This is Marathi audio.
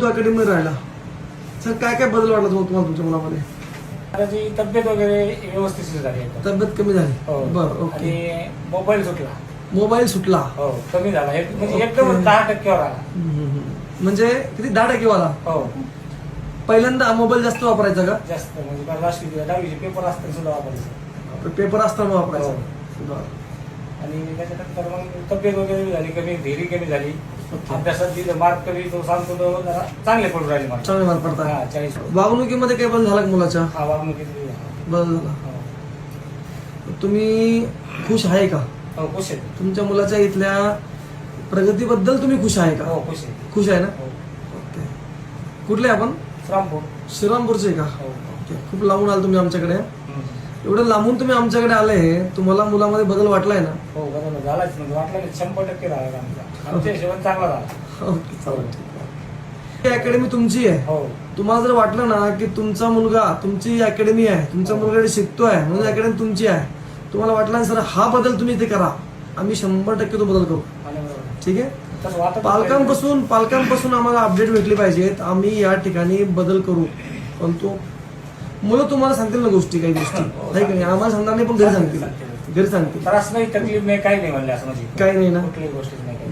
तू अकॅडमीमध्ये राहिला. सर काय काय बदल वाटला तुम्हाला तुमच्या मुलामध्ये त्याची तब्येत वगैरे व्यवस्थित झाली. तब्येत कमी झाली. हो. बरं ओके. आणि मोबाईल सुटला. मोबाईल सुटला. हो कमी झाला. एक- म्हणजे एकदम दहा टक्क्यावर आला. हम्म, हम्म, हम्म. म्हणजे किती? दहा टक्के वाला हो. पहिल्यांदा मोबाईल जास्त वापरायचा का? जास्त. म्हणजे मला लास्ट दहावीचे पेपर असताना सुद्धा वापरायचं. पेपर असताना वापरायचा. हो. बरं. आणि त्याच्यानंतर मग तब्येत वगैरे झाली कमी धीरी कमी झाली. अभ्यासात दिलं मार्क कमी तो सांगतो तो जरा चांगले पडून राहिले मार्क चांगले मार्क हा पडतात चाळीस वागणुकीमध्ये काही बदल झाला का मुलाच्या हा वागणुकीत बदल झाला. हो. तुम्ही खुश आहे का? हो, खुश आहे. तुमच्या मुलाच्या इथल्या प्रगतीबद्दल तुम्ही खुश आहे का? हो खुश आहे. खुश आहे ना? हो. ओके. कुठले आपण? श्रामपूर श्रीरामपूरचे का? हो. ओके. खूप लांबून आले तुम्ही आमच्याकडे. हम्म. एवढं लांबून तुम्ही आमच्याकडे आले तुम्हाला मुलामध्ये बदल वाटलाय ना? हो बरोबर झालाच. म्हणजे वाटलं की शंभर टक्के झाला आमचा. आमच्या हिशोबाने चांगला झाला. ओके चालेल ठीक आहे. ही अकॅडमी तुमची आहे. हो. तुम्हाला जर वाटलं ना की तुमचा मुलगा तुमची अकॅडमी आहे तुमचा मुलगा इथे शिकतोय म्हणून अकॅडमी तुमची आहे. तुम्हाला वाटलं सर हा बदल तुम्ही इथे करा. आम्ही शंभर टक्के तो बदल करू. ठीक आहे? तसं वाटत पालकांपासून पालकांपासून आम्हाला अपडेट भेटली पाहिजेत. आम्ही या ठिकाणी बदल करू. पण तो मुलं तुम्हाला सांगतील ना गोष्टी काही गोष्टी. नाही का नाही? आम्हाला सांगणार नाही पण घरी सांगतील. घरी सांगतील. त्रास नाही तकलीफ नाही काही नाही म्हणले असं म्हणजे. काही नाही ना. कुठल्याही गोष्टीच नाही काही